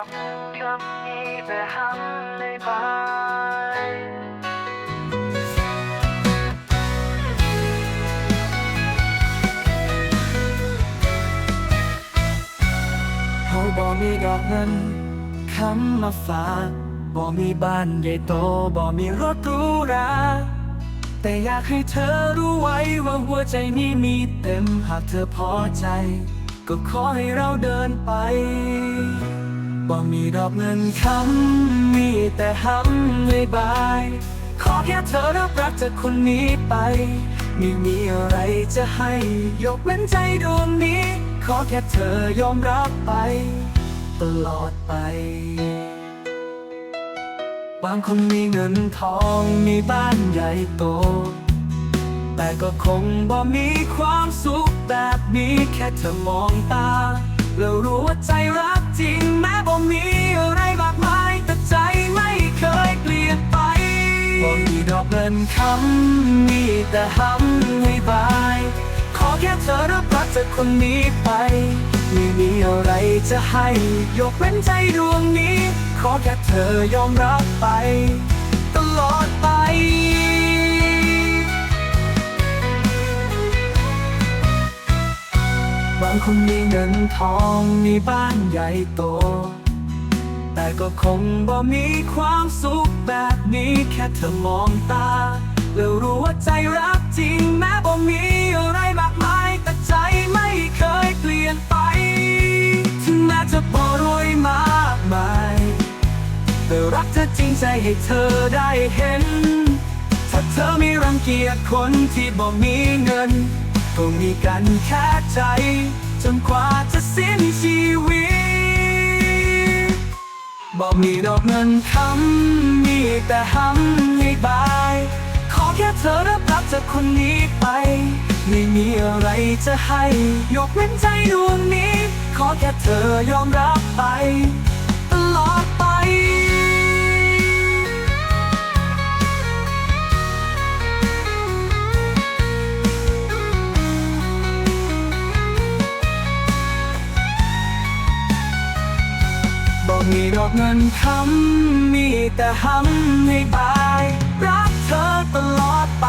อกคำนี้แต่ทำไม่ไปเขาบอกมีดอกเงินคำมาฝากบอกมีบ้านใหญ่โตบอกมีรถหรูหราแต่อยากให้เธอรู้ไว้ว่าหัวใจนี้มีเต็มหากเธอพอใจ ก็ขอให้เราเดินไป บอกมีดอกเงินคำมีแต่หำไม่บาย ขอแค่เธอรับรักจากคนนี้ไปไม่มีอะไรจะให้ ยกเว้นใจดวงนี้ ขอแค่เธอยอมรับไป ตลอดไป บางคนมีเงินทองมีบ้านใหญ่โต แต่ก็คงบ่มีความสุขแบบนี้แค่เธอมองตา แล้วรู้ว่าใจรัก บ่มีดอกเงินคำมีแต่หำให้บาย ขอแค่เธอรับรักจากคนนี้ไป ไม่มีอะไรจะให้ ยกเว้นใจดวงนี้ ขอแค่เธอยอมรับไป ตลอดไปบางคนมีเงินทองมีบ้านใหญ่โต แต่ก็คงบ่มีความสุขแบบนี้แค่เธอมองตา แล้วรู้ว่าใจรักจริงแม้บ่มีอะไรมากมาย แต่ใจไม่เคยเปลี่ยนไปถึงแม้จะบ่รวยมากมายแต่รักจะจริงใจให้เธอได้เห็น ถ้าเธอไม่รังเกียจคนที่บ่มีเงิน ก็มีกันแค่ใจจนกว่า บอกมีดอกเงินคำมีแต่หำให้บาย ขอแค่เธอรับรักจากคนนี้ไป ไม่มีอะไรจะให้ ยกเว้นใจดวงนี้ ขอแค่เธอยอมรับไป มีดอกเงินคำมีแต่หำในบาย รักเธอตลอดไป